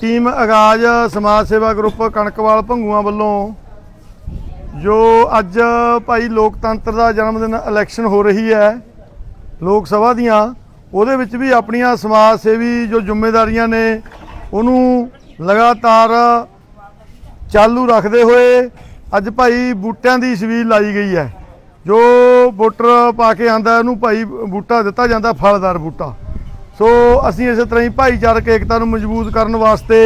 Team ਆਗਾਜ਼ ਸਮਾਜ ਸੇਵਾ ਗਰੁੱਪ ਕਣਕਵਾਲ ਭੰਗੂਆਂ ਵੱਲੋਂ, ਜੋ ਅੱਜ ਭਾਈ ਲੋਕਤੰਤਰ ਦਾ ਜਨਮ ਦਿਨ ਇਲੈਕਸ਼ਨ ਹੋ ਰਹੀ ਹੈ, ਲੋਕ ਸਭਾ ਦੀਆਂ, ਉਹਦੇ ਵਿੱਚ ਵੀ ਆਪਣੀਆਂ ਸਮਾਜ ਸੇਵੀ ਜੋ ਜ਼ਿੰਮੇਵਾਰੀਆਂ ਨੇ, ਉਹਨੂੰ ਲਗਾਤਾਰ ਚਾਲੂ ਰੱਖਦੇ ਹੋਏ ਅੱਜ ਭਾਈ ਬੂਟਿਆਂ ਦੀ ਛਬੀਲ ਲਾਈ ਗਈ ਹੈ। ਜੋ ਵੋਟਰ ਪਾ ਕੇ ਆਂਦਾ ਉਹਨੂੰ ਭਾਈ ਬੂਟਾ ਦਿੱਤਾ ਜਾਂਦਾ, ਫਲਦਾਰ ਬੂਟਾ। ਸੋ ਅਸੀਂ ਇਸੇ ਤਰ੍ਹਾਂ ਹੀ ਭਾਈਚਾਰਕ ਏਕਤਾ ਨੂੰ ਮਜ਼ਬੂਤ ਕਰਨ ਵਾਸਤੇ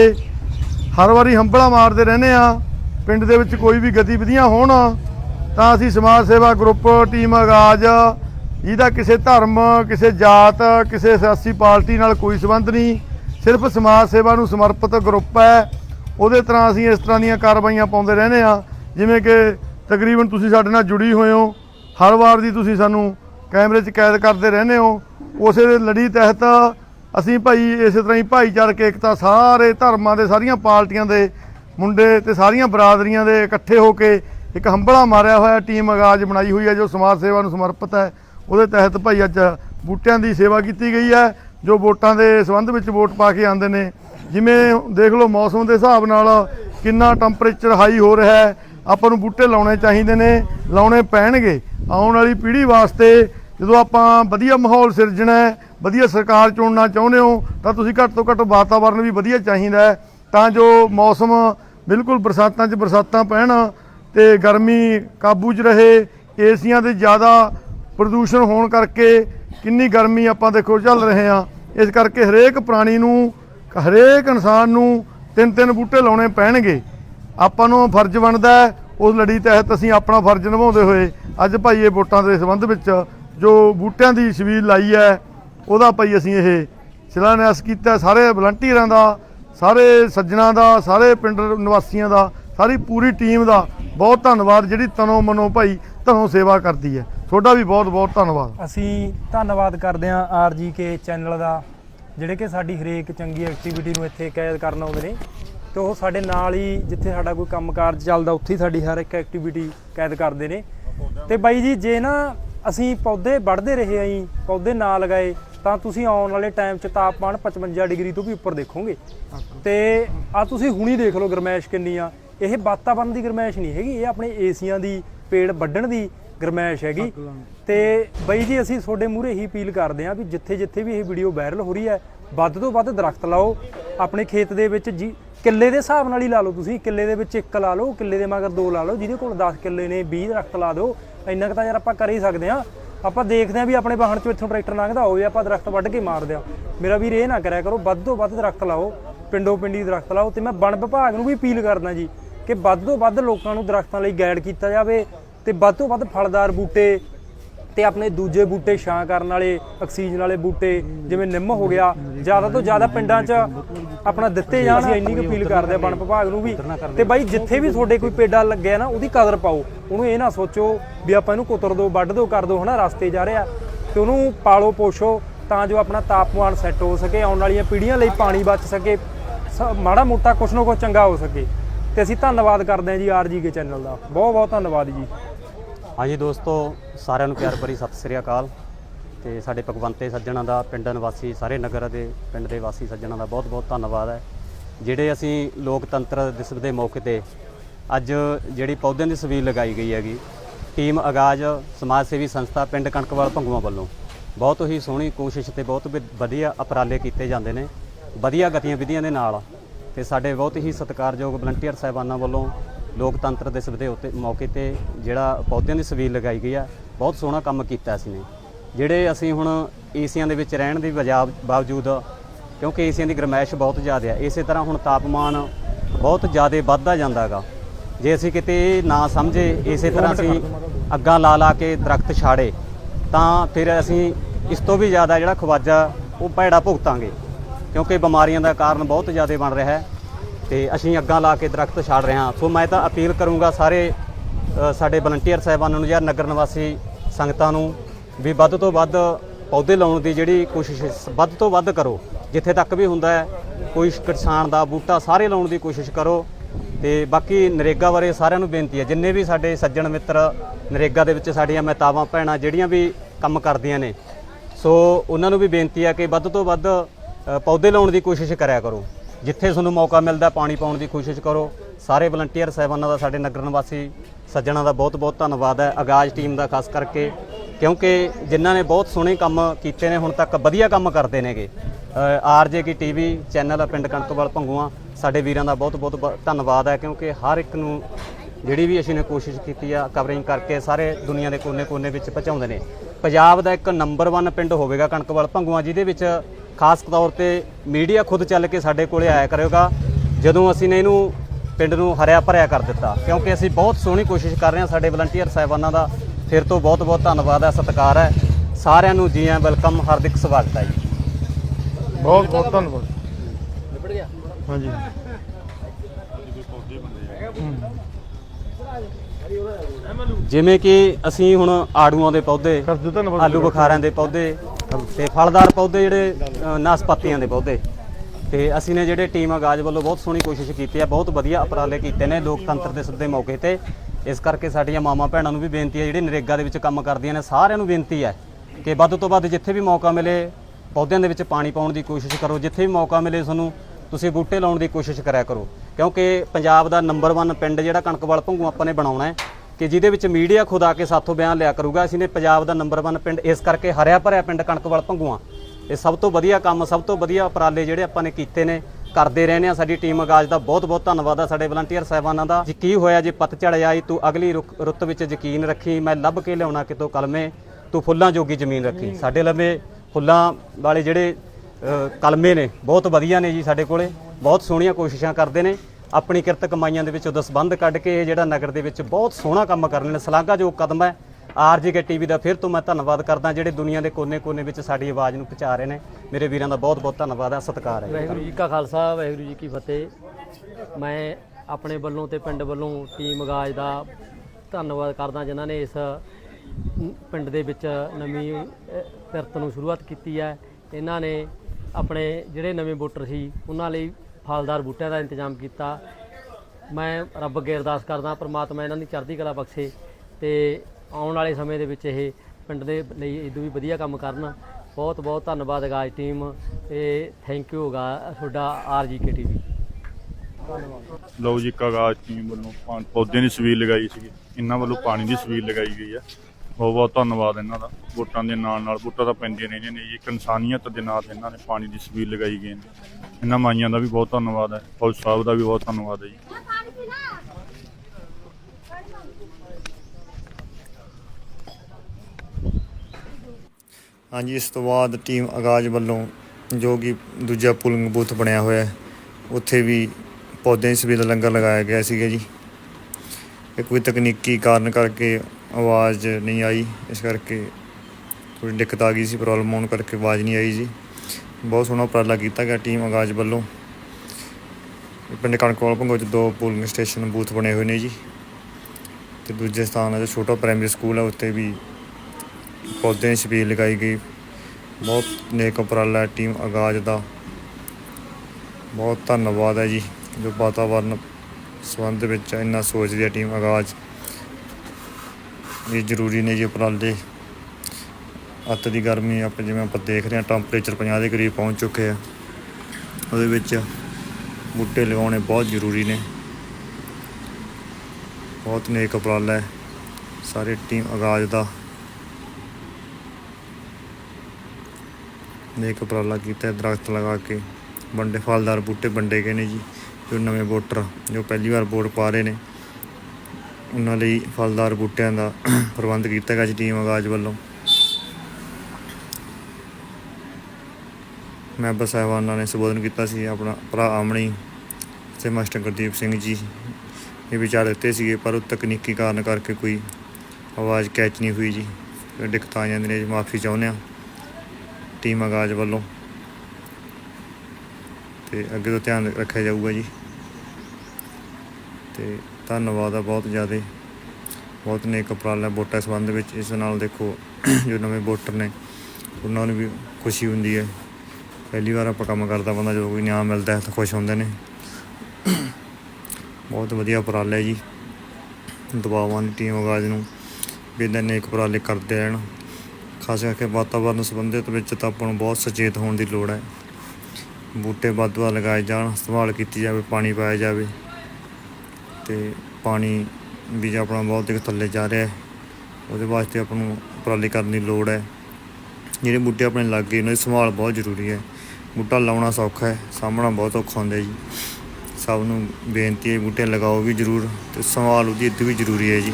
ਹਰ ਵਾਰੀ ਹੰਬਲਾ ਮਾਰਦੇ ਰਹਿੰਦੇ ਆ ਪਿੰਡ ਦੇ ਵਿੱਚ ਕੋਈ ਵੀ ਗਤੀਵਿਧੀਆਂ ਹੋਣ ਤਾਂ ਅਸੀਂ ਸਮਾਜ ਸੇਵਾ ਗਰੁੱਪ, ਟੀਮ ਆਗਾਜ਼, ਜਿਹਦਾ ਕਿਸੇ ਧਰਮ, ਕਿਸੇ ਜਾਤ, ਕਿਸੇ ਸਿਆਸੀ ਪਾਰਟੀ ਨਾਲ ਕੋਈ ਸੰਬੰਧ ਨਹੀਂ, ਸਿਰਫ ਸਮਾਜ ਸੇਵਾ ਨੂੰ ਸਮਰਪਿਤ ਗਰੁੱਪ ਹੈ। ਉਹਦੇ ਤਰ੍ਹਾਂ ਅਸੀਂ ਇਸ ਤਰ੍ਹਾਂ ਦੀਆਂ ਕਾਰਵਾਈਆਂ ਪਾਉਂਦੇ ਰਹਿੰਦੇ ਆ ਜਿਵੇਂ ਕਿ ਤਕਰੀਬਨ ਤੁਸੀਂ ਸਾਡੇ ਨਾਲ ਜੁੜੀ ਹੋਏ ਹੋ। ਹਰ ਵਾਰ ਦੀ ਤੁਸੀਂ ਸਾਨੂੰ ਕੈਮਰੇ 'ਚ ਕੈਦ ਕਰਦੇ ਰਹਿੰਦੇ ਹੋ। ਉਸੇ ਲੜੀ ਤਹਿਤ ਅਸੀਂ ਭਾਈ ਇਸੇ ਤਰ੍ਹਾਂ ਹੀ ਭਾਈਚਾਰਕ ਏਕਤਾ ਸਾਰੇ ਧਰਮਾਂ ਦੇ ਸਾਰੀਆਂ ਪਾਰਟੀਆਂ ਦੇ ਮੁੰਡੇ ਤੇ ਸਾਰੀਆਂ ਬਰਾਦਰੀਆਂ ਦੇ ਇਕੱਠੇ ਹੋ ਕੇ ਇੱਕ ਹੰਬਲਾ ਮਾਰਿਆ ਹੋਇਆ ਟੀਮ ਆਗਾਜ਼ ਬਣਾਈ ਹੋਈ ਹੈ, ਜੋ ਸਮਾਜ ਸੇਵਾ ਨੂੰ ਸਮਰਪਿਤ ਹੈ। ਉਹਦੇ ਤਹਿਤ ਭਾਈ ਅੱਜ ਬੂਟਿਆਂ ਦੀ ਸੇਵਾ ਕੀਤੀ ਗਈ ਹੈ, ਜੋ ਵੋਟਾਂ ਦੇ ਸੰਬੰਧ ਵਿੱਚ ਵੋਟ ਪਾ ਕੇ ਆਉਂਦੇ ਨੇ। ਜਿਵੇਂ ਦੇਖ ਲਓ, ਮੌਸਮ ਦੇ ਹਿਸਾਬ ਨਾਲ ਕਿੰਨਾ ਟੈਂਪਰੇਚਰ ਹਾਈ ਹੋ ਰਿਹਾ ਹੈ। ਆਪਾਂ ਨੂੰ ਬੂਟੇ ਲਾਉਣੇ ਚਾਹੀਦੇ ਨੇ, ਲਾਉਣੇ ਪੈਣਗੇ। ਆਉਣ ਵਾਲੀ ਪੀੜ੍ਹੀ ਵਾਸਤੇ ਜਦੋਂ ਆਪਾਂ ਵਧੀਆ ਮਾਹੌਲ ਸਿਰਜਣਾ ਹੈ, ਵਧੀਆ ਸਰਕਾਰ ਚੁਣਨਾ ਚਾਹੁੰਦੇ ਹੋ, ਤਾਂ ਤੁਸੀਂ ਘੱਟ ਤੋਂ ਘੱਟ ਵਾਤਾਵਰਣ ਵੀ ਵਧੀਆ ਚਾਹੀਦਾ ਹੈ, ਤਾਂ ਜੋ ਮੌਸਮ ਬਿਲਕੁਲ ਬਰਸਾਤਾਂ 'ਚ ਬਰਸਾਤਾਂ ਪੈਣ ਤੇ ਗਰਮੀ ਕਾਬੂ 'ਚ ਰਹੇ, ਏਸੀਆਂ ਦੇ ਜ਼ਿਆਦਾ ਪ੍ਰਦੂਸ਼ਣ ਹੋਣ ਕਰਕੇ ਕਿੰਨੀ ਗਰਮੀ ਆਪਾਂ ਦੇਖੋ ਚੱਲ ਰਹੇ ਆ ਇਸ ਕਰਕੇ ਹਰੇਕ ਪ੍ਰਾਣੀ ਨੂੰ, ਹਰੇਕ ਇਨਸਾਨ ਨੂੰ ਤਿੰਨ ਤਿੰਨ ਬੂਟੇ ਲਾਉਣੇ ਪੈਣਗੇ। ਆਪਾਂ ਨੂੰ ਫਰਜ਼ ਬਣਦਾ ਹੈ ਉਸ ਲੜੀ ਤਹਿਤ ਅਸੀਂ ਆਪਣਾ ਫਰਜ਼ ਨਿਭਾਉਂਦੇ ਹੋਏ ਅੱਜ ਭਾਈ ਇਹ ਵੋਟਾਂ ਦੇ ਸੰਬੰਧ ਵਿੱਚ ਜੋ ਬੂਟਿਆਂ ਦੀ ਛਬੀਲ ਲਾਈ ਹੈ, ਉਹਦਾ ਭਾਈ ਅਸੀਂ ਇਹ ਸ਼ਿਲਾਨਿਆਸ ਕੀਤਾ ਸਾਰੇ ਵਲੰਟੀਅਰਾਂ ਦਾ, ਸਾਰੇ ਸੱਜਣਾ ਦਾ, ਸਾਰੇ ਪਿੰਡ ਨਿਵਾਸੀਆਂ ਦਾ, ਸਾਰੀ ਪੂਰੀ ਟੀਮ ਦਾ ਬਹੁਤ ਧੰਨਵਾਦ ਜਿਹੜੀ ਤਨੋ ਮਨੋ ਭਾਈ ਤੁਹਾਨੂੰ ਸੇਵਾ ਕਰਦੀ ਹੈ। ਤੁਹਾਡਾ ਵੀ ਬਹੁਤ ਬਹੁਤ ਧੰਨਵਾਦ। ਅਸੀਂ ਧੰਨਵਾਦ ਕਰਦੇ ਹਾਂ ਆਰਜੀਕੇ ਚੈਨਲ ਦਾ, ਜਿਹੜੇ ਕਿ ਸਾਡੀ ਹਰੇਕ ਚੰਗੀ ਐਕਟੀਵਿਟੀ ਨੂੰ ਇੱਥੇ ਕੈਦ ਕਰਨ ਆਉਂਦੇ ਨੇ। ਤੇ ਉਹ ਸਾਡੇ ਨਾਲ ਹੀ ਜਿੱਥੇ ਸਾਡਾ ਕੋਈ ਕੰਮਕਾਰ ਚੱਲਦਾ, ਉੱਥੇ ਹੀ ਸਾਡੀ ਹਰ ਇੱਕ ਐਕਟੀਵਿਟੀ ਕੈਦ ਕਰਦੇ ਨੇ। ਤੇ ਬਾਈ ਜੀ, ਜੇ ਨਾ ਅਸੀਂ ਪੌਦੇ ਵੱਢਦੇ ਰਹੇ ਆਈ ਪੌਦੇ ਨਾ ਲਗਾਏ, ਤਾਂ ਤੁਸੀਂ ਆਉਣ ਵਾਲੇ ਟਾਈਮ 'ਚ ਤਾਪਮਾਨ 55 ਡਿਗਰੀ ਤੋਂ ਵੀ ਉੱਪਰ ਦੇਖੋਗੇ। ਤੇ ਆ ਤੁਸੀਂ ਹੁਣੀ ਦੇਖ ਲਓ ਗਰਮੈਸ਼ ਕਿੰਨੀ ਆ ਇਹ ਵਾਤਾਵਰਣ ਦੀ ਗਰਮੈਸ਼ ਨਹੀਂ ਹੈਗੀ, ਇਹ ਆਪਣੇ ਏਸੀਆਂ ਦੀ, ਪੇੜ ਵੱਢਣ ਦੀ ਗਰਮੈਸ਼ ਹੈਗੀ। ਤੇ ਬਈ ਜੀ, ਅਸੀਂ ਤੁਹਾਡੇ ਮੂਹਰੇ ਹੀ ਅਪੀਲ ਕਰਦੇ ਆਂ ਵੀ ਜਿੱਥੇ ਜਿੱਥੇ ਵੀ ਇਹ ਵੀਡੀਓ ਵਾਇਰਲ ਹੋ ਰਹੀ ਹੈ, ਵੱਧ ਤੋਂ ਵੱਧ ਦਰਖਤ ਲਾਓ। ਆਪਣੇ ਖੇਤ ਦੇ ਵਿੱਚ ਜੀ ਕਿੱਲੇ ਦੇ ਹਿਸਾਬ ਨਾਲ ਹੀ ਲਾ ਲਓ ਤੁਸੀਂ, ਕਿੱਲੇ ਦੇ ਵਿੱਚ ਇੱਕ ਲਾ ਲਓ, ਕਿੱਲੇ ਦੇ ਮਗਰ ਦੋ ਲਾ ਲਓ, ਜਿਹਦੇ ਕੋਲ 10 ਕਿੱਲੇ ਨੇ 20 ਦਰਖਤ ਲਾ ਦਿਓ, ਇੰਨਾ ਕੁ ਤਾਂ ਯਾਰ ਆਪਾਂ ਕਰ ਹੀ ਸਕਦੇ ਆਂ ਆਪਾਂ ਦੇਖਦੇ ਆਂ ਵੀ ਆਪਣੇ ਵਾਹਣ ਚੋਂ ਇੱਥੋਂ ਟਰੈਕਟਰ ਲੰਘਦਾ ਹੋਵੇ, ਆਪਾਂ ਦਰਖਤ ਵੱਢ ਕੇ ਮਾਰ ਦਿਆਂ ਮੇਰਾ ਵੀਰ ਇਹ ਨਾ ਕਰਿਆ ਕਰੋ, ਵੱਧ ਤੋਂ ਵੱਧ ਦਰਖਤ ਲਾਓ, ਪਿੰਡੋ ਪਿੰਡੀ ਦਰਖਤ ਲਾਓ, ਤੇ ਮੈਂ ਵਣ ਵਿਭਾਗ ਨੂੰ ਵੀ ਅਪੀਲ ਕਰਦਾ ਜੀ, ਕਿ ਵੱਧ ਤੋਂ ਵੱਧ ਲੋਕਾਂ ਨੂੰ ਦਰਖਤਾਂ ਲਈ ਗਾਈਡ ਕੀਤਾ ਜਾਵੇ, ਤੇ ਵੱਧ ਤੋਂ ਵੱਧ ਫਲਦਾਰ ਬੂਟੇ, ਤੇ ਆਪਣੇ ਦੂਜੇ ਬੂਟੇ ਛਾਂ ਕਰਨ ਵਾਲੇ ਆਕਸੀਜਨ ਵਾਲੇ ਬੂਟੇ, ਜਿਵੇਂ ਨਿੰਮ ਹੋ ਗਿਆ, ਜ਼ਿਆਦਾ ਤੋਂ ਜ਼ਿਆਦਾ ਪਿੰਡਾਂ 'ਚ ਆਪਣਾ ਦਿੱਤੇ ਜਾਣ ਅਸੀਂ ਇੰਨੀ ਕੁ ਅਪੀਲ ਕਰਦੇ ਆ ਵਣ ਵਿਭਾਗ ਨੂੰ ਵੀ। ਤੇ ਬਾਈ ਜਿੱਥੇ ਵੀ ਤੁਹਾਡੇ ਕੋਈ ਪੇਡਾ ਲੱਗਿਆ ਨਾ ਉਹਦੀ ਕਦਰ ਪਾਓ। ਉਹਨੂੰ ਇਹ ਨਾ ਸੋਚੋ ਵੀ ਆਪਾਂ ਇਹਨੂੰ ਕੁਤਰ ਦੋ ਵੱਢ ਦੋ ਕਰ ਦੋ ਹਨਾ ਰਸਤੇ ਜਾ ਰਿਹਾ ਤੇ ਉਹਨੂੰ ਪਾਲੋ ਪੋਸ਼ੋ ਤਾਂ ਜੋ ਆਪਣਾ ਤਾਪਮਾਨ ਸੈੱਟ ਹੋ ਸਕੇ ਆਉਣ ਵਾਲੀਆਂ ਪੀੜ੍ਹੀਆਂ ਲਈ ਪਾਣੀ ਬਚ ਸਕੇ। ਸ- ਮਾੜਾ ਮੋਟਾ ਕੁਛ ਨਾ ਕੁਛ ਚੰਗਾ ਹੋ ਸਕੇ। ਤੇ ਅਸੀਂ ਧੰਨਵਾਦ ਕਰਦੇ ਹਾਂ ਜੀ ਆਰਜੀਕੇ ਚੈਨਲ ਦਾ। ਬਹੁਤ ਬਹੁਤ ਧੰਨਵਾਦ ਜੀ। ਹਾਂਜੀ ਦੋਸਤੋ ਸਾਰਿਆਂ ਨੂੰ ਪਿਆਰ ਭਰੀ ਸਤਿ ਸ੍ਰੀ ਅਕਾਲ। ਤੇ ਸਾਡੇ ਭਗਵੰਤੇ ਸੱਜਣਾਂ ਦਾ ਪਿੰਡ ਨਿਵਾਸੀ ਸਾਰੇ ਨਗਰ ਦੇ ਪਿੰਡ ਦੇ ਵਾਸੀ ਸੱਜਣਾਂ ਦਾ ਬਹੁਤ-ਬਹੁਤ ਧੰਨਵਾਦ ਹੈ। ਜਿਹੜੇ ਅਸੀਂ ਲੋਕਤੰਤਰ ਦਿਵਸ ਦੇ ਮੌਕੇ ਤੇ ਅੱਜ ਜਿਹੜੀ ਪੌਦਿਆਂ ਦੀ ਸਵੀਲ ਲਗਾਈ ਗਈ ਹੈਗੀ, ਟੀਮ ਆਗਾਜ਼ ਸਮਾਜ ਸੇਵੀ ਸੰਸਥਾ ਪਿੰਡ ਕਣਕਵਾਲ ਭੰਗੂਆਂ ਵੱਲੋਂ ਬਹੁਤ ਹੀ ਸੋਹਣੀ ਕੋਸ਼ਿਸ਼ ਤੇ ਬਹੁਤ ਵ- ਵਧੀਆ ਉਪਰਾਲੇ ਕੀਤੇ ਜਾਂਦੇ ਨੇ, ਵਧੀਆ ਗਤੀਵਿਧੀਆਂ ਦੇ ਨਾਲ ਤੇ ਸਾਡੇ ਬਹੁਤ ਹੀ ਸਤਿਕਾਰਯੋਗ ਵਲੰਟੀਅਰ ਸਾਹਿਬਾਨਾਂ ਵੱਲੋਂ ਲੋਕਤੰਤਰ ਦਿਵਸ ਦੇ ਉੱਤੇ ਮੌਕੇ ਤੇ ਜਿਹੜਾ ਪੌਦਿਆਂ ਦੀ ਸਵੀਲ ਲਗਾਈ ਗਈ ਆ ਬਹੁਤ ਸੋਹਣਾ ਕੰਮ ਕੀਤਾ ਸੀ ਨੇ। ਜਿਹੜੇ ਅਸੀਂ ਹੁਣ ਏਸੀਆਂ ਦੇ ਵਿੱਚ ਰਹਿਣ ਦੀ ਵਜ੍ਹਾ ਬਾਵਜੂਦ ਕਿਉਂਕਿ ਏਸੀਆਂ ਦੀ ਗਰਮੈਸ਼ ਬਹੁਤ ਜ਼ਿਆਦਾ ਹੈ ਇਸੇ ਤਰ੍ਹਾਂ ਹੁਣ ਤਾਪਮਾਨ ਬਹੁਤ ਜ਼ਿਆਦਾ ਵੱਧਦਾ ਜਾਂਦਾਗਾ ਜੇ ਅਸੀਂ ਕਿਤੇ ਨਾ ਸਮਝੇ, ਇਸੇ ਤਰ੍ਹਾਂ ਅਸੀਂ ਅੱਗਾਂ ਲਾ ਲਾ ਕੇ ਦਰਖਤ ਛਾੜੇ, ਤਾਂ ਫਿਰ ਅਸੀਂ ਇਸ ਤੋਂ ਵੀ ਜ਼ਿਆਦਾ ਜਿਹੜਾ ਖਵਾਜਾ, ਉਹ ਭੈੜਾ ਭੁਗਤਾਂਗੇ। ਕਿਉਂਕਿ ਬਿਮਾਰੀਆਂ ਦਾ ਕਾਰਨ ਬਹੁਤ ਜ਼ਿਆਦਾ ਬਣ ਰਿਹਾ ਹੈ ਤੇ ਅਸੀਂ ਅੱਗਾਂ ਲਾ ਕੇ ਦਰਖਤ ਛਾੜ ਰਹੇ ਹਾਂ। ਸੋ ਮੈਂ ਤਾਂ ਅਪੀਲ ਕਰੂੰਗਾ ਸਾਰੇ ਸਾਡੇ ਵਲੰਟੀਅਰ ਸਾਹਿਬਾਨਾਂ ਨੂੰ ਜਾਂ ਨਗਰ ਨਿਵਾਸੀ ਸੰਗਤਾਂ ਨੂੰ ਵੀ ਵੱਧ ਤੋਂ ਵੱਧ ਪੌਦੇ ਲਾਉਣ ਦੀ ਜਿਹੜੀ ਕੋਸ਼ਿਸ਼ ਵੱਧ ਤੋਂ ਵੱਧ ਕਰੋ। ਜਿੱਥੇ ਤੱਕ ਵੀ ਹੁੰਦਾ ਹੈ, ਕੋਈ ਕਿਸਾਨ ਦਾ ਬੂਟਾ ਸਾਰੇ ਲਾਉਣ ਦੀ ਕੋਸ਼ਿਸ਼ ਕਰੋ ਤੇ ਬਾਕੀ ਨਰੇਗਾ ਬਾਰੇ ਸਾਰਿਆਂ ਨੂੰ ਬੇਨਤੀ ਹੈ, ਜਿੰਨੇ ਵੀ ਸਾਡੇ ਸੱਜਣ ਮਿੱਤਰ ਨਰੇਗਾ ਦੇ ਵਿੱਚ ਸਾਡੀਆਂ ਮਹਿਤਾਵਾਂ ਭੈਣਾਂ ਜਿਹੜੀਆਂ ਵੀ ਕੰਮ ਕਰਦੀਆਂ ਨੇ, ਸੋ ਉਹਨਾਂ ਨੂੰ ਵੀ ਬੇਨਤੀ ਹੈ ਕਿ ਵੱਧ ਤੋਂ ਵੱਧ ਪੌਦੇ ਲਾਉਣ ਦੀ ਕੋਸ਼ਿਸ਼ ਕਰਿਆ ਕਰੋ। ਜਿੱਥੇ ਤੁਹਾਨੂੰ ਮੌਕਾ ਮਿਲਦਾ ਪਾਣੀ ਪਾਉਣ ਦੀ ਕੋਸ਼ਿਸ਼ ਕਰੋ। ਸਾਰੇ ਵਲੰਟੀਅਰ ਸਾਹਿਬਾਨਾਂ ਦਾ, ਸਾਡੇ ਨਗਰ ਨਿਵਾਸੀ ਸੱਜਣਾ ਦਾ ਬਹੁਤ ਬਹੁਤ ਧੰਨਵਾਦ ਹੈ। ਆਗਾਜ਼ ਟੀਮ ਦਾ ਖਾਸ ਕਰਕੇ ਕਿਉਂਕਿ ਜਿਨ੍ਹਾਂ ਨੇ ਬਹੁਤ ਸੋਹਣੇ ਕੰਮ ਕੀਤੇ ਨੇ, ਹੁਣ ਤੱਕ ਵਧੀਆ ਕੰਮ ਕਰਦੇ ਨੇਗੇ। ਆਰਜੇ ਕੀ ਟੀਵੀ ਚੈਨਲ ਆ ਪਿੰਡ ਕਣਕਵਾਲ ਭੰਗੂਆਂ, ਸਾਡੇ ਵੀਰਾਂ ਦਾ ਬਹੁਤ ਬਹੁਤ ਬ- ਧੰਨਵਾਦ ਹੈ, ਕਿਉਂਕਿ ਹਰ ਇੱਕ ਨੂੰ ਜਿਹੜੀ ਵੀ ਅਸੀਂ ਨੇ ਕੋਸ਼ਿਸ਼ ਕੀਤੀ ਆ ਕਵਰਿੰਗ ਕਰਕੇ ਸਾਰੇ ਦੁਨੀਆ ਦੇ ਕੋਨੇ-ਕੋਨੇ ਵਿੱਚ ਪਹੁੰਚਾਉਂਦੇ ਨੇ। ਪੰਜਾਬ ਦਾ ਇੱਕ ਨੰਬਰ 1 ਪਿੰਡ ਹੋਵੇਗਾ ਕਣਕਵਾਲ ਭੰਗੂਆਂ, ਜਿਹਦੇ ਵਿੱਚ ਖਾਸ ਤੌਰ ਤੇ ਮੀਡੀਆ ਖੁਦ ਚੱਲ ਕੇ ਸਾਡੇ ਕੋਲੇ ਆਇਆ ਕਰੇਗਾ। ਜਦੋਂ ਅਸੀਂ ਨੇ ਇਹਨੂੰ ਪਿੰਡ ਨੂੰ ਹਰਿਆ ਭਰਿਆ ਕਰ ਦਿੱਤਾ, ਕਿਉਂਕਿ ਅਸੀਂ ਬਹੁਤ ਸੋਹਣੀ ਕੋਸ਼ਿਸ਼ ਕਰ ਰਹੇ ਹਾਂ ਸਾਡੇ ਵਲੰਟੀਅਰ ਸਾਹਿਬਾਨਾਂ ਦਾ ਫਿਰ ਤੋਂ ਬਹੁਤ ਬਹੁਤ ਧੰਨਵਾਦ ਹੈ ਸਤਿਕਾਰ ਹੈ। ਸਾਰਿਆਂ ਨੂੰ ਜੀ ਆਇਆਂ ਵੈਲਕਮ ਹਾਰਦਿਕ ਸਵਾਗਤ ਹੈ ਜੀ। ਬਹੁਤ ਬਹੁਤ ਧੰਨਵਾਦ। ਨਿਬੜ ਗਿਆ ਹਾਂਜੀ। ਜਿਵੇਂ ਕਿ ਅਸੀਂ ਹੁਣ ਆੜੂਆਂ ਦੇ ਪੌਦੇ ਕਰ ਦਿਓ ਧੰਨਵਾਦ ਆਲੂ ਬੁਖਾਰਿਆਂ ਦੇ ਪੌਦੇ ਤੇ ਫਲਦਾਰ ਪੌਦੇ ਜਿਹੜੇ ਅ, ਨਾਸਪਾਤੀਆਂ ਦੇ ਪੌਦੇ। ਤੇ ਅਸੀਂ ਨੇ ਜਿਹੜੇ ਟੀਮ ਆਗਾਜ਼ ਵੱਲੋਂ ਬਹੁਤ ਸੋਹਣੀ ਕੋਸ਼ਿਸ਼ ਕੀਤੀ ਹੈ ਬਹੁਤ ਵਧੀਆ ਉਪਰਾਲੇ ਕੀਤੇ ਨੇ ਲੋਕਤੰਤਰ ਦੇ ਸਿੱਧੇ ਮੌਕੇ ਤੇ। ਇਸ ਕਰਕੇ ਸਾਡੀਆਂ ਮਾਮਾ ਭੈਣਾਂ ਨੂੰ ਵੀ ਬੇਨਤੀ ਹੈ ਜਿਹੜੇ ਨਰੇਗਾ ਦੇ ਵਿੱਚ ਕੰਮ ਕਰਦੀਆਂ ਨੇ, ਸਾਰਿਆਂ ਨੂੰ ਬੇਨਤੀ ਹੈ ਕਿ ਵੱਧ ਤੋਂ ਵੱਧ ਜਿੱਥੇ ਵੀ ਮੌਕਾ ਮਿਲੇ, ਪੌਦਿਆਂ ਦੇ ਵਿੱਚ ਪਾਣੀ ਪਾਉਣ ਦੀ ਕੋਸ਼ਿਸ਼ ਕਰੋ। ਜਿੱਥੇ ਵੀ ਮੌਕਾ ਮਿਲੇ ਤੁਹਾਨੂੰ, ਤੁਸੀਂ ਬੂਟੇ ਲਾਉਣ ਦੀ ਕੋਸ਼ਿਸ਼ ਕਰਿਆ ਕਰੋ। ਕਿਉਂਕਿ ਪੰਜਾਬ ਦਾ ਨੰਬਰ 1 ਪਿੰਡ ਜਿਹੜਾ ਕਣਕਵਾਲ ਭੰਗੂ ਆਪਾਂ ਨੇ ਬਣਾਉਣਾ ਹੈ, ਕਿ ਜਿਹਦੇ ਵਿੱਚ ਮੀਡੀਆ ਖੁਦ ਆ ਕੇ ਸਾਥੋਂ ਬਿਆਨ ਲਿਆ ਕਰੂਗਾ। ਅਸੀਂ ਨੇ ਪੰਜਾਬ ਦਾ ਨੰਬਰ 1 ਪਿੰਡ, ਇਸ ਕਰਕੇ ਹਰਿਆ ਭਰਿਆ ਪਿੰਡ ਕਣਕਵਾਲ ਭੰਗੂਆਂ। ਇਹ ਸਭ ਤੋਂ ਵਧੀਆ ਕੰਮ, ਸਭ ਤੋਂ ਵਧੀਆ ਉਪਰਾਲੇ ਜਿਹੜੇ ਆਪਾਂ ਨੇ ਕੀਤੇ ਨੇ। ਕਰਦੇ ਰਹਿੰਦੇ ਆ ਸਾਡੀ ਟੀਮ ਆਗਾਜ਼ ਦਾ ਬਹੁਤ ਬਹੁਤ ਧੰਨਵਾਦ ਆ ਸਾਡੇ ਵਲੰਟੀਅਰ ਸਾਹਿਬਾਨਾਂ ਦਾ। ਜੀ ਕੀ ਹੋਇਆ ਜੇ? ਪਤਝੜ ਆਈ ਤੂੰ ਅਗਲੀ ਰੁੱਖ- ਰੁੱਤ ਵਿੱਚ ਯਕੀਨ ਰੱਖੀ ਮੈਂ ਲੱਭ ਕੇ ਲਿਆਉਣਾ ਕਿਤੋਂ ਕਲਮੇ ਤੂੰ ਫੁੱਲਾਂ ਜੋਗੀ ਜ਼ਮੀਨ ਰੱਖੀ। ਸਾਡੇ ਲੰਮੇ ਫੁੱਲਾਂ ਵਾਲੇ ਜਿਹੜੇ ਅ, ਕਲਮੇ ਨੇ ਬਹੁਤ ਵਧੀਆ ਨੇ ਜੀ ਸਾਡੇ ਕੋਲੇ ਬਹੁਤ ਸੋਹਣੀਆਂ ਕੋਸ਼ਿਸ਼ਾਂ ਕਰਦੇ ਨੇ। ਆਪਣੀ ਕਿਰਤ ਕਮਾਈਆਂ ਦੇ ਵਿੱਚੋਂ ਦਸਬੰਧ ਕੱਢ ਕੇ ਇਹ ਜਿਹੜਾ ਨਗਰ ਦੇ ਵਿੱਚ ਬਹੁਤ ਸੋਹਣਾ ਕੰਮ ਕਰ ਰਹੇ ਨੇ ਸ਼ਲਾਘਾਯੋਗ ਕਦਮ ਹੈ। ਆਰਜੀਕੇ ਟੀਵੀ ਦਾ ਫਿਰ ਤੋਂ ਮੈਂ ਧੰਨਵਾਦ ਕਰਦਾ, ਜਿਹੜੇ ਦੁਨੀਆ ਦੇ ਕੋਨੇ-ਕੋਨੇ ਵਿੱਚ ਸਾਡੀ ਆਵਾਜ਼ ਨੂੰ ਪਹੁੰਚਾ ਰਹੇ ਨੇ। ਮੇਰੇ ਵੀਰਾਂ ਦਾ ਬਹੁਤ-ਬਹੁਤ ਧੰਨਵਾਦ ਹੈ, ਸਤਿਕਾਰ ਹੈ। ਵਾਹਿਗੁਰੂ ਜੀ ਕਾ ਖਾਲਸਾ, ਵਾਹਿਗੁਰੂ ਜੀ ਕੀ ਫਤਿਹ। ਮੈਂ ਆਪਣੇ ਵੱਲੋਂ ਤੇ ਪਿੰਡ ਵੱਲੋਂ ਟੀਮ ਗਾਜ ਦਾ ਧੰਨਵਾਦ ਕਰਦਾ, ਜਿਨ੍ਹਾਂ ਨੇ ਇਸ ਪਿੰਡ ਦੇ ਵਿੱਚ ਨਵੀਂ ਕਿਰਤ ਨੂੰ ਸ਼ੁਰੂਆਤ ਕੀਤੀ ਹੈ। ਇਹਨਾਂ ਨੇ ਆਪਣੇ ਜਿਹੜੇ ਨਵੇਂ ਵੋਟਰ ਸੀ, ਉਹਨਾਂ ਲਈ ਫਲਦਾਰ ਬੂਟਿਆਂ ਦਾ ਇੰਤਜ਼ਾਮ ਕੀਤਾ। ਮੈਂ ਰੱਬ ਅੱਗੇ ਅਰਦਾਸ ਕਰਦਾ, ਪ੍ਰਮਾਤਮਾ ਇਹਨਾਂ ਦੀ ਚੜ੍ਹਦੀ ਕਲਾ ਬਖਸ਼ੇ ਤੇ ਆਉਣ ਵਾਲੇ ਸਮੇਂ ਦੇ ਵਿੱਚ ਇਹ ਪਿੰਡ ਦੇ ਲਈ ਇਦੋਂ ਵੀ ਵਧੀਆ ਕੰਮ ਕਰਨ। ਬਹੁਤ ਬਹੁਤ ਧੰਨਵਾਦ ਗਾਜ ਟੀਮ ਤੇ ਥੈਂਕ ਯੂ ਗਾ ਤੁਹਾਡਾ ਆਰਜੀਕੇ ਟੀਵੀ। ਲਓ ਜੀ ਕਾਗਜ਼ ਟੀਮ ਵੱਲੋਂ ਪਾ- ਪੌਦਿਆਂ ਦੀ ਸਵੀਲ ਲਗਾਈ ਸੀਗੀ। ਇਹਨਾਂ ਵੱਲੋਂ ਪਾਣੀ ਦੀ ਸਵੀਲ ਲਗਾਈ ਗਈ ਹੈ ਬਹੁਤ ਬਹੁਤ ਧੰਨਵਾਦ ਇਹਨਾਂ ਦਾ। ਵੋਟਾਂ ਦੇ ਨਾਲ ਨਾਲ ਵੋਟਾਂ ਤਾਂ ਪੈਂਦੀਆਂ ਰਹਿੰਦੀਆਂ ਨੇ ਜੀ। ਇੱਕ ਇਨਸਾਨੀਅਤ ਦੇ ਨਾਲ ਇਹਨਾਂ ਨੇ ਪਾਣੀ ਦੀ ਸਵੀਲ ਲਗਾਈ ਗਈ ਨੇ ਇਹਨਾਂ ਮਾਈਆਂ ਦਾ ਵੀ ਬਹੁਤ ਧੰਨਵਾਦ ਹੈ। ਫੌਜ ਸਾਹਿਬ ਦਾ ਵੀ ਬਹੁਤ ਧੰਨਵਾਦ ਹੈ ਜੀ। ਹਾਂਜੀ, ਇਸ ਤੋਂ ਬਾਅਦ ਟੀਮ ਆਗਾਜ਼ ਵੱਲੋਂ ਜੋ ਕਿ ਦੂਜਾ ਪੁਲਿੰਗ ਬੂਥ ਬਣਿਆ ਹੋਇਆ ਹੈ, ਉੱਥੇ ਵੀ ਪੌਦਿਆਂ ਦੀ ਸਵੀਲ ਲੰਗਰ ਲਗਾਇਆ ਗਿਆ ਸੀਗਾ ਜੀ। ਇਹ ਕੋਈ ਤਕਨੀਕੀ ਕਾਰਨ ਕਰਕੇ ਆਵਾਜ਼ ਨਹੀਂ ਆਈ, ਇਸ ਕਰਕੇ ਥੋੜੀ ਦਿੱਕਤ ਆ ਗਈ ਸੀ, ਪ੍ਰੋਬਲਮ ਆਉਣ ਕਰਕੇ ਆਵਾਜ਼ ਨਹੀਂ ਆਈ ਜੀ। ਬਹੁਤ ਸੋਹਣਾ ਉਪਰਾਲਾ ਕੀਤਾ ਗਿਆ ਟੀਮ ਆਗਾਜ਼ ਵੱਲੋਂ। ਇਹ ਪਿੰਡ ਕਣਕਵਾਲ ਭੰਗੋ ਚ ਦੋ ਪੋਲਿੰਗ ਸਟੇਸ਼ਨ ਬੂਥ ਬਣੇ ਹੋਏ ਨੇ ਜੀ। ਤੇ ਦੂਜੇ ਸਥਾਨ ਹੈ ਜੋ ਛੋਟਾ ਪ੍ਰਾਇਮਰੀ ਸਕੂਲ ਹੈ ਉੱਥੇ ਵੀ ਪੌਦਿਆਂ ਦੀ ਛਬੀਲ ਲਗਾਈ ਗਈ। ਬਹੁਤ ਨੇਕ ਉਪਰਾਲਾ ਹੈ ਟੀਮ ਆਗਾਜ਼ ਦਾ। ਬਹੁਤ ਧੰਨਵਾਦ ਹੈ ਜੀ, ਜੋ ਵਾਤਾਵਰਨ ਸੰਬੰਧ ਵਿੱਚ ਇੰਨਾ ਸੋਚਦੀ ਹੈ ਟੀਮ ਆਗਾਜ਼। ਇਹ ਜ਼ਰੂਰੀ ਨੇ ਜੀ ਉਪਰਾਲੇ। ਅੱਤ ਦੀ ਗਰਮੀ ਆਪਾਂ ਜਿਵੇਂ ਆਪਾਂ ਦੇਖ ਰਹੇ ਹਾਂ ਟੈਂਪਰੇਚਰ 50 ਦੇ ਕਰੀਬ ਪਹੁੰਚ ਚੁੱਕੇ ਆ। ਉਹਦੇ ਵਿੱਚ ਬੂਟੇ ਲਗਾਉਣੇ ਬਹੁਤ ਜ਼ਰੂਰੀ ਨੇ। ਬਹੁਤ ਨੇਕ ਉਪਰਾਲਾ ਹੈ। ਸਾਰੇ ਟੀਮ ਆਗਾਜ਼ ਦਾ। ਨੇ ਇੱਕ ਉਪਰਾਲਾ ਕੀਤਾ ਹੈ, ਦਰਖਤ ਲਗਾ ਕੇ। ਵੰਡੇ ਫਲਦਾਰ ਬੂਟੇ ਵੰਡੇ ਗਏ ਨੇ ਜੀ ਜੋ ਨਵੇਂ ਵੋਟਰ ਜੋ ਪਹਿਲੀ ਵਾਰ ਵੋਟ ਪਾ ਰਹੇ ਨੇ। ਉਹਨਾਂ ਲਈ ਫਲਦਾਰ ਬੂਟਿਆਂ ਦਾ ਪ੍ਰਬੰਧ ਕੀਤਾ ਗਿਆ ਜੀ ਟੀਮ ਆਗਾਜ਼ ਵੱਲੋਂ। ਮੈਂਬਰ ਸਾਹਿਬਾਨਾਂ ਨੇ ਸੰਬੋਧਨ ਕੀਤਾ ਸੀ ਆਪਣਾ ਭਰਾ ਆਮਣੀ ਤੇ ਮਾਸਟਰ ਗੁਰਦੀਪ ਸਿੰਘ ਜੀ। ਇਹ ਵਿਚਾਰ ਦਿੱਤੇ ਸੀਗੇ ਪਰ ਉਹ ਤਕਨੀਕੀ ਕਾਰਨ ਕਰਕੇ ਕੋਈ ਆਵਾਜ਼ ਕੈਚ ਨਹੀਂ ਹੋਈ ਜੀ। ਦਿੱਕਤਾਂ ਆ ਜਾਂਦੀਆਂ ਨੇ ਜੀ ਮਾਫੀ ਚਾਹੁੰਦੇ ਹਾਂ ਟੀਮ ਆਗਾਜ਼ ਵੱਲੋਂ। ਤੇ ਅੱਗੇ ਤੋਂ ਧਿਆਨ ਰੱਖਿਆ ਜਾਊਗਾ ਜੀ। ਤੇ ਧੰਨਵਾਦ ਆ ਬਹੁਤ ਜ਼ਿਆਦਾ। ਬਹੁਤ ਨੇਕ ਉਪਰਾਲਾ ਵੋਟਾਂ ਸੰਬੰਧ ਵਿੱਚ। ਇਸ ਨਾਲ ਦੇਖੋ, ਜੋ ਨਵੇਂ ਵੋਟਰ ਨੇ, ਉਹਨਾਂ ਨੂੰ ਵੀ ਖੁਸ਼ੀ ਹੁੰਦੀ ਹੈ। ਪਹਿਲੀ ਵਾਰ ਆਪਾਂ ਕੰਮ ਕਰਦਾ ਬੰਦਾ ਜੋ ਕੋਈ ਇਨਾਮ ਮਿਲਦਾ ਹੈ ਤਾਂ ਖੁਸ਼ ਹੁੰਦੇ ਨੇ। ਬਹੁਤ ਵਧੀਆ ਉਪਰਾਲਾ ਹੈ ਜੀ। ਦਬਾਵਾਂ ਦੀ ਟੀਮ ਆਗਾਜ਼ ਨੂੰ ਵੀ ਇੱਦਾਂ ਨੇਕ ਉਪਰਾਲੇ ਕਰਦੇ ਰਹਿਣ। ਖਾਸ ਕਰਕੇ ਵਾਤਾਵਰਨ ਸੰਬੰਧਿਤ ਵਿੱਚ ਤਾਂ ਆਪਾਂ ਨੂੰ ਬਹੁਤ ਸੁਚੇਤ ਹੋਣ ਦੀ ਲੋੜ ਹੈ। ਬੂਟੇ ਵੱਧ ਤੋਂ ਵੱਧ ਲਗਾਏ ਜਾਣ, ਸੰਭਾਲ ਕੀਤੀ ਜਾਵੇ, ਪਾਣੀ ਪਾਇਆ ਜਾਵੇ ਤੇ ਪਾਣੀ ਵੀ ਆਪਣਾ ਬਹੁਤ ਇੱਕ ਥੱਲੇ ਜਾ ਰਿਹਾ ਹੈ। ਉਹਦੇ ਵਾਸਤੇ ਆਪਾਂ ਨੂੰ ਉਪਰਾਲੇ ਕਰਨ ਦੀ ਲੋੜ ਹੈ। ਜਿਹੜੇ ਬੂਟੇ ਆਪਣੇ ਲੱਗੇ ਉਹਨਾਂ ਦੀ ਸੰਭਾਲ ਬਹੁਤ ਜ਼ਰੂਰੀ ਹੈ। ਬੂਟਾ ਲਾਉਣਾ ਸੌਖਾ ਹੈ ਸਾਹਮਣਾ ਬਹੁਤ ਔਖਾ ਹੁੰਦਾ ਜੀ। ਸਭ ਨੂੰ ਬੇਨਤੀ ਹੈ, ਬੂਟੇ ਲਗਾਓ ਵੀ ਜ਼ਰੂਰ ਤੇ ਸੰਭਾਲ ਉਹਦੀ ਇੱਥੇ ਵੀ ਜ਼ਰੂਰੀ ਹੈ ਜੀ।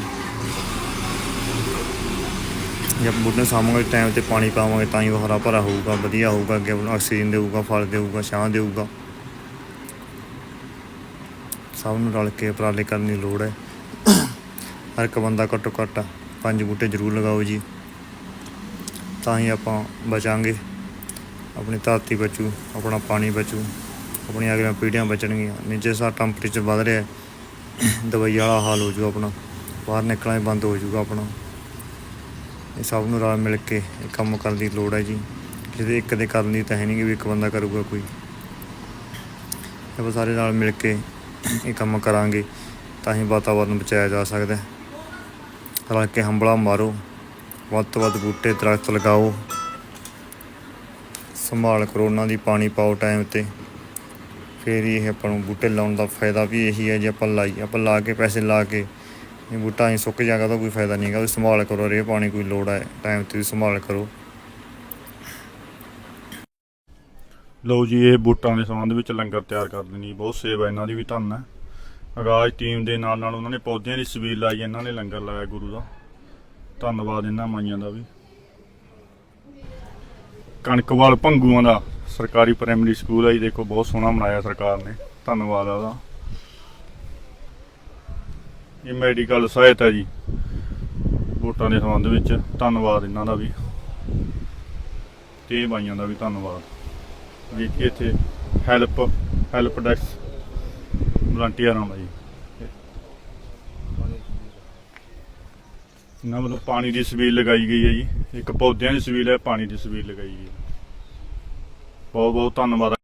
ਜੇ ਬੂਟੇ ਸਾਂਭਾਂਗੇ ਟਾਈਮ ਤੇ ਪਾਣੀ ਪਾਵਾਂਗੇ, ਤਾਂ ਹੀ ਉਹ ਹਰਾ ਭਰਾ ਹੋਊਗਾ, ਵਧੀਆ ਹੋਊਗਾ, ਅੱਗੇ ਆਪਣਾ ਆਕਸੀਜਨ ਦੇਊਗਾ, ਫਲ ਦੇਊਗਾ, ਛਾਂ ਦੇਊਗਾ। ਸਭ ਨੂੰ ਰਲ ਕੇ ਉਪਰਾਲੇ ਕਰਨ ਦੀ ਲੋੜ ਹੈ। ਹਰ ਇੱਕ ਬੰਦਾ ਘੱਟੋ ਘੱਟ ਪੰਜ ਬੂਟੇ ਜ਼ਰੂਰ ਲਗਾਓ ਜੀ। ਤਾਂ ਹੀ ਆਪਾਂ ਬਚਾਂਗੇ। ਆਪਣੀ ਧਰਤੀ ਬਚੂ, ਆਪਣਾ ਪਾਣੀ ਬਚੂ, ਆਪਣੀਆਂ ਅਗਲੀਆਂ ਪੀੜ੍ਹੀਆਂ ਬਚਣਗੀਆਂ। ਨਹੀਂ ਸਾ ਟੈਂਪਰੇਚਰ ਵੱਧ ਰਿਹਾ ਦਵਾਈ ਵਾਲਾ ਹਾਲ ਹੋ ਜੂ ਆਪਣਾ। ਬਾਹਰ ਨਿਕਲਣਾ ਹੀ ਬੰਦ ਹੋ ਜੂਗਾ ਆਪਣਾ। ਇਹ ਸਭ ਨੂੰ ਰਲ ਮਿਲ ਕੇ ਇਹ ਕੰਮ ਕਰਨ ਦੀ ਲੋੜ ਹੈ ਜੀ। ਜਿਹਦੇ ਇੱਕ ਦੇ ਕਰਨ ਦੀ ਤਾਂ ਹੈ ਨਹੀਂ ਕਿ ਵੀ ਇੱਕ ਬੰਦਾ ਕਰੂਗਾ ਕੋਈ। ਆਪਾਂ ਸਾਰੇ ਨਾਲ ਮਿਲ ਕੇ ਇਹ ਕੰਮ ਕਰਾਂਗੇ ਤਾਂ ਹੀ ਵਾਤਾਵਰਨ ਬਚਾਇਆ ਜਾ ਸਕਦਾ ਹੈ। ਰਲ ਕੇ ਹੰਬਲਾ ਮਾਰੋ, ਵੱਧ ਤੋਂ ਵੱਧ ਬੂਟੇ, ਦਰਖਤ ਲਗਾਓ। ਸੰਭਾਲ ਕਰੋ ਉਹਨਾਂ ਦੀ ਪਾਣੀ ਪਾਓ ਟਾਈਮ ਤੇ। ਫਿਰ ਹੀ ਇਹ ਆਪਾਂ ਨੂੰ ਬੂਟੇ ਲਾਉਣ ਦਾ ਫਾਇਦਾ ਵੀ ਇਹੀ ਹੈ ਜੇ, ਆਪਾਂ ਲਾਈ, ਆਪਾਂ ਲਾ ਕੇ ਪੈਸੇ ਲਾ ਕੇ ਇਹ ਬੂਟਾ ਹੀ ਸੁੱਕ ਜਾਗਾ ਤਾਂ ਕੋਈ ਫਾਇਦਾ ਨਹੀਂਗਾ ਉਹਦੀ ਸੰਭਾਲ ਕਰੋ ਰੇ ਪਾਣੀ ਕੋਈ ਲੋੜ ਹੈ ਟਾਈਮ ਤੇ ਸੰਭਾਲ ਕਰੋ। ਲਓ ਜੀ, ਇਹ ਬੂਟਾਂ ਦੇ ਸੰਬੰਧ ਵਿੱਚ ਲੰਗਰ ਤਿਆਰ ਕਰ ਨੇ ਬਹੁਤ ਸੇਵਾ ਇਹਨਾਂ ਦੀ ਵੀ ਧੰਨ ਹੈ। ਆਗਾਜ਼ ਟੀਮ ਦੇ ਨਾਲ ਨਾਲ ਉਹਨਾਂ ਨੇ ਪੌਦਿਆਂ ਦੀ ਸਬੀਲ ਲਾਈ, ਇਹਨਾਂ ਨੇ ਲੰਗਰ ਲਾਇਆ ਗੁਰੂ ਦਾ। ਧੰਨਵਾਦ ਇਹਨਾਂ ਮਾਈਆਂ ਦਾ ਵੀ। ਕਣਕਵਾਲ ਭੰਗੂਆਂ ਦਾ ਸਰਕਾਰੀ ਪ੍ਰਾਇਮਰੀ ਸਕੂਲ ਹੈ ਜੀ, ਦੇਖੋ, ਬਹੁਤ ਸੋਹਣਾ ਬਣਾਇਆ ਸਰਕਾਰ ਨੇ, ਧੰਨਵਾਦ ਉਹਦਾ। ਇਹ ਮੈਡੀਕਲ ਸਹਾਇਤਾ ਜੀ। ਵੋਟਾਂ ਦੇ ਸੰਬੰਧ ਵਿੱਚ ਧੰਨਵਾਦ ਇਹਨਾਂ ਦਾ ਵੀ। ਤੇ ਬਾਈਆਂ ਦਾ ਵੀ ਧੰਨਵਾਦ। ਜੀ ਕਿ ਇੱਥੇ ਹੈਲਪ ਹੈਲਪ ਡੈਸਕ ਵਲੰਟੀਅਰ ਆਉਂਦਾ ਜੀ। ਇਹਨਾਂ ਵੱਲੋਂ ਪਾਣੀ ਦੀ ਸਬੀਲ ਲਗਾਈ ਗਈ ਹੈ ਜੀ। ਇੱਕ ਪੌਦਿਆਂ ਦੀ ਸਵੀਲ ਹੈ, ਪਾਣੀ ਦੀ ਸਬੀਲ ਲਗਾਈ ਗਈ ਹੈ। ਬਹੁਤ ਬਹੁਤ ਧੰਨਵਾਦ